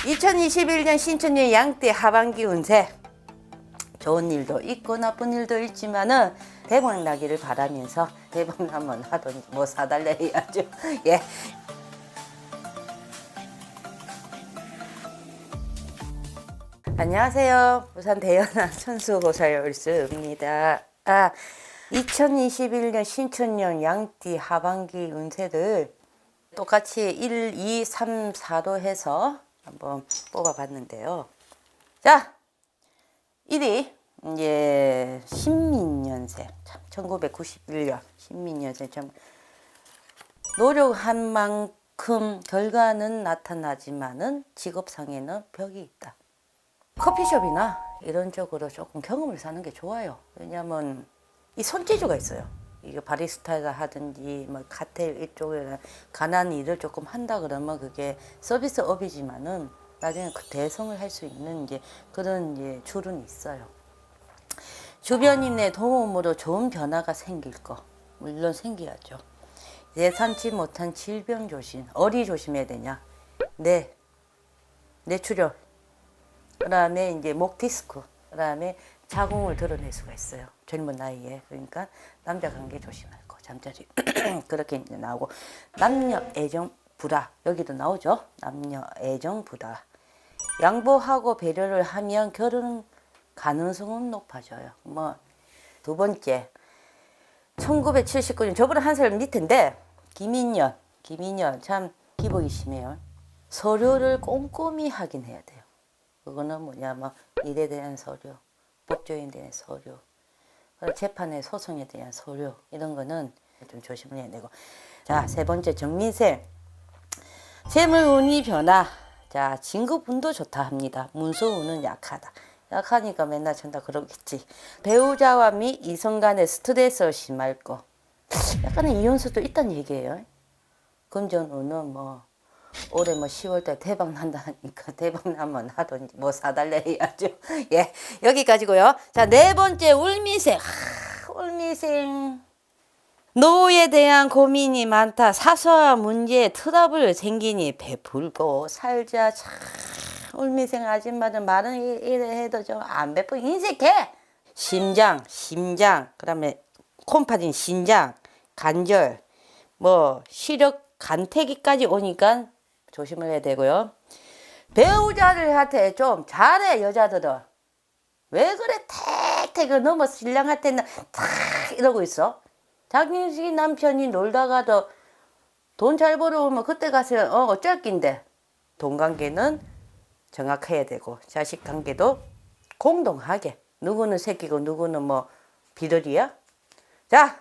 2021년 신춘년 양띠 하반기 운세 좋은 일도 있고 나쁜 일도 있지만은 대박 나기를 바라면서 대박 나면 하든지 뭐 사달래 해야죠. 예. 안녕하세요. 부산 대연한 천수보살 열수입니다. 아, 2021년 신춘년 양띠 하반기 운세들 똑같이 1, 2, 3, 4도 해서 한번 뽑아봤는데요. 자, 1위 이제 신민년생 참 1991년 신민년생 참 노력한 만큼 결과는 나타나지만은 직업상에는 벽이 있다. 커피숍이나 이런 쪽으로 조금 경험을 사는 게 좋아요. 왜냐하면 이 손재주가 있어요. 이게 바리스타가 하든지 뭐 카텔 이쪽에 가난 일을 조금 한다 그러면 그게 서비스업이지만은 나중에 그 대성을 할 수 있는 이제 그런 이제 줄은 있어요. 주변인의 도움으로 좋은 변화가 생길 거 물론 생겨야죠. 예상치 못한 질병 조심, 어리 조심해야 되냐? 네, 뇌출혈, 그다음에 이제 목 디스크, 그다음에 자궁을 드러낼 수가 있어요. 젊은 나이에 그러니까 남자 관계 조심할 거 잠자리 그렇게 이제 나오고 남녀 애정 부다 여기도 나오죠. 남녀 애정 부다 양보하고 배려를 하면 결혼 가능성은 높아져요. 뭐 두 번째 1979년 저보다 한 살 밑인데 김인년 김인년 참 기복이 심해요. 서류를 꼼꼼히 확인해야 돼요. 그거는 뭐냐 뭐 일에 대한 서류, 법조인에 대한 서류, 재판의 소송에 대한 서류 이런 거는 좀 조심을 해야 되고. 자 세 번째 정민생 재물운이 변화. 자 진급운도 좋다 합니다. 문서운은 약하다. 약하니까 맨날 전다 그러겠지. 배우자와 및 이성 간의 스트레스를 심할 거 약간의 이혼수도 있다는 얘기예요. 금전운은 뭐 올해 뭐 10월달 대박 난다니까 대박 나면 하든지 뭐 사달래 해야죠. 예 여기까지고요. 자 네 번째 울미생 하, 울미생 노후에 대한 고민이 많다. 사소한 문제에 트러블 생기니 베풀고 살자. 참 울미생 아줌마들 말은 이- 이래 해도 좀 안 베풀 인색해. 심장 심장 그 다음에 콤파진 신장 관절 뭐 시력 간태기까지 오니까 조심을 해야 되고요. 배우자들한테 좀 잘해 여자들은. 왜 그래 택택 그 너무 신랑한테는 탁 이러고 있어. 자기 남편이 놀다가도 돈 잘 벌어오면 그때 가서 어 어쩔 낀데 돈 관계는 정확해야 되고 자식 관계도 공동하게 누구는 새끼고 누구는 뭐 비둘이야. 자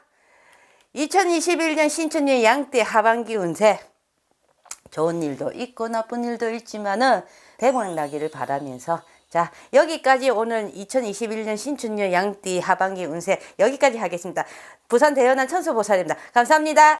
2021년 신춘년 양띠 하반기 운세 좋은 일도 있고 나쁜 일도 있지만은 대박 나기를 바라면서 자 여기까지 오늘 2021년 신춘년 양띠 하반기 운세 여기까지 하겠습니다. 부산 대연한 천수보살입니다. 감사합니다.